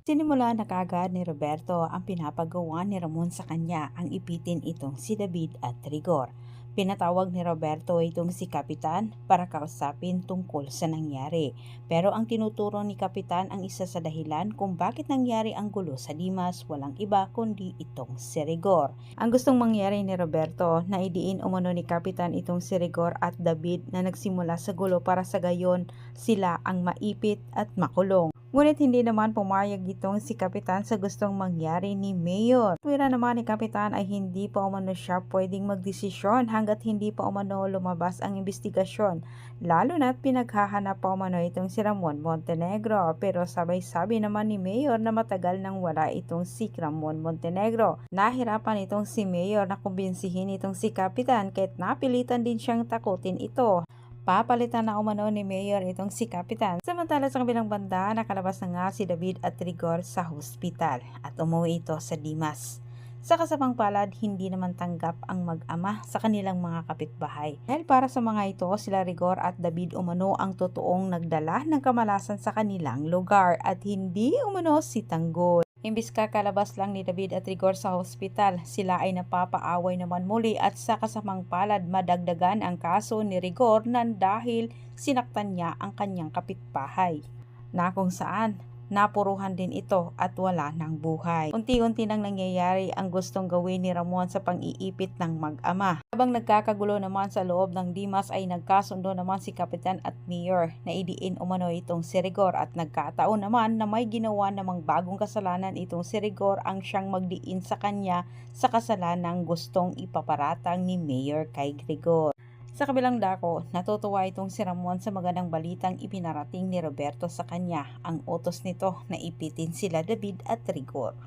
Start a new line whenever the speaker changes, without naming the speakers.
Sinimula na kagad ni Roberto ang pinapagawa ni Ramon sa kanya ang ipitin itong si David at Rigor. Pinatawag ni Roberto itong si Kapitan para kausapin tungkol sa nangyari. Pero ang tinuturo ni Kapitan ang isa sa dahilan kung bakit nangyari ang gulo sa Dimas walang iba kundi itong si Rigor. Ang gustong mangyari ni Roberto na idiin umano ni Kapitan itong si Rigor at David na nagsimula sa gulo para sa gayon sila ang maipit at makulong. Ngunit hindi naman pumayag itong si Kapitan sa gustong mangyari ni Mayor. Tuwira naman ni Kapitan ay hindi pa umano siya pwedeng magdesisyon hanggat hindi pa umano lumabas ang investigasyon. Lalo na't pinaghahanap pa umano itong si Ramon Montenegro pero sabay-sabi naman ni Mayor na matagal nang wala itong si Ramon Montenegro. Nahirapan itong si Mayor na kumbinsihin itong si Kapitan kahit napilitan din siyang takutin ito. Papalitan na umano ni Mayor itong si Kapitan. Samantala sa kabilang banda, nakalabas na nga si David at Rigor sa hospital at umuwi ito sa Dimas. Sa kasamang palad, hindi naman tanggap ang mag-ama sa kanilang mga kapitbahay. Dahil para sa mga ito, sila Rigor at David umano ang totoong nagdala ng kamalasan sa kanilang lugar at hindi umano si Tanggol. Imbis kakalabas lang ni David at Rigor sa hospital, sila ay napapaaway naman muli at sa kasamang palad madagdagan ang kaso ni Rigor nan dahil sinaktan niya ang kanyang kapitbahay. Na kung saan, napuruhan din ito at wala ng buhay. Unti-unti nang nangyayari ang gustong gawin ni Ramon sa pang-iipit ng mag-ama. Habang nagkakagulo naman sa loob ng Dimas ay nagkasundo naman si Kapitan at Mayor na idiin umano itong si Rigor at nagkataon naman na may ginawa namang bagong kasalanan itong si Rigor ang siyang magdiin sa kanya sa kasalanang gustong ipaparatang ni Mayor kay Rigor. Sa kabilang dako, natutuwa itong si Ramon sa magandang balitang ipinarating ni Roberto sa kanya ang utos nito na ipitin sila David at Rigor.